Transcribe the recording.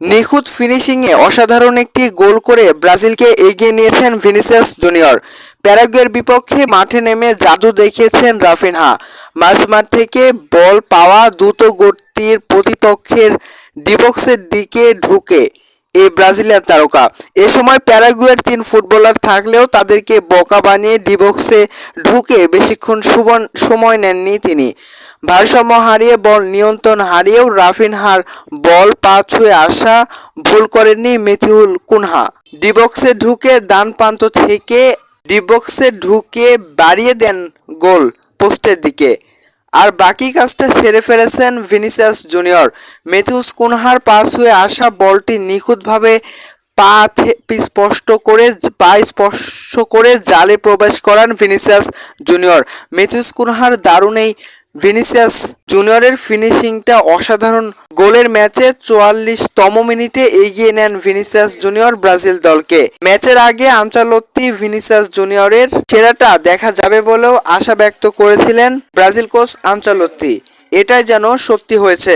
নিখুঁত ফিনিশিংয়ে অসাধারণ একটি গোল করে ব্রাজিলকে এগিয়ে নিয়েছেন ভিনিসিয়াস জুনিয়র। প্যারাগুয়ের বিপক্ষে মাঠে নেমে জাদু দেখিয়েছেন রাফিনহা। মাঝমাঠ থেকে বল পাওয়া দ্রুত গতির প্রতিপক্ষের ডিবক্সের দিকে ঢুকে এই ব্রাজিলিয়ান তারকা। এ সময় প্যারাগুয়ের তিন ফুটবলার থাকলেও তাদেরকে বকা বানিয়ে ডিবক্সে ঢুকে বেশিক্ষণ সময় নেননি তিনি। ভারসাম্য হারিয়ে বল নিয়ন্ত্রণ হারিয়েও রাফিনহার বল পা ছুঁয়ে আসা ভুল করেননি মেথিউল কুনহা। ডিবক্সে ঢুকে ডান প্রান্ত থেকে ডিবক্সে ঢুকে বাড়িয়ে দেন গোল পোস্টের দিকে। আর বাকি কাজটা সেরে ফেলেছেন ভিনিসিয়াস জুনিয়র। মেথিউস কুনহার পাস হয়ে আসা বলটি নিখুঁতভাবে পা স্পষ্ট করে পা স্পর্শ করে জালে প্রবেশ করান ভিনিসিয়াস জুনিয়র। মেথিউস কুনহার দারুণ এই ভিনিসিয়াস জুনিয়রের ফিনিশিংটা অসাধারণ গোলের ম্যাচে চুয়াল্লিশতম মিনিটে এগিয়ে নেন ভিনিসিয়াস জুনিয়র ব্রাজিল দলকে। ম্যাচের আগে আঞ্চালত্তি ভিনিসিয়াস জুনিয়রের সেরাটা দেখা যাবে বলেও আশা ব্যক্ত করেছিলেন ব্রাজিল কোচ আঞ্চালত্তি এটাই যেন সত্যি হয়েছে।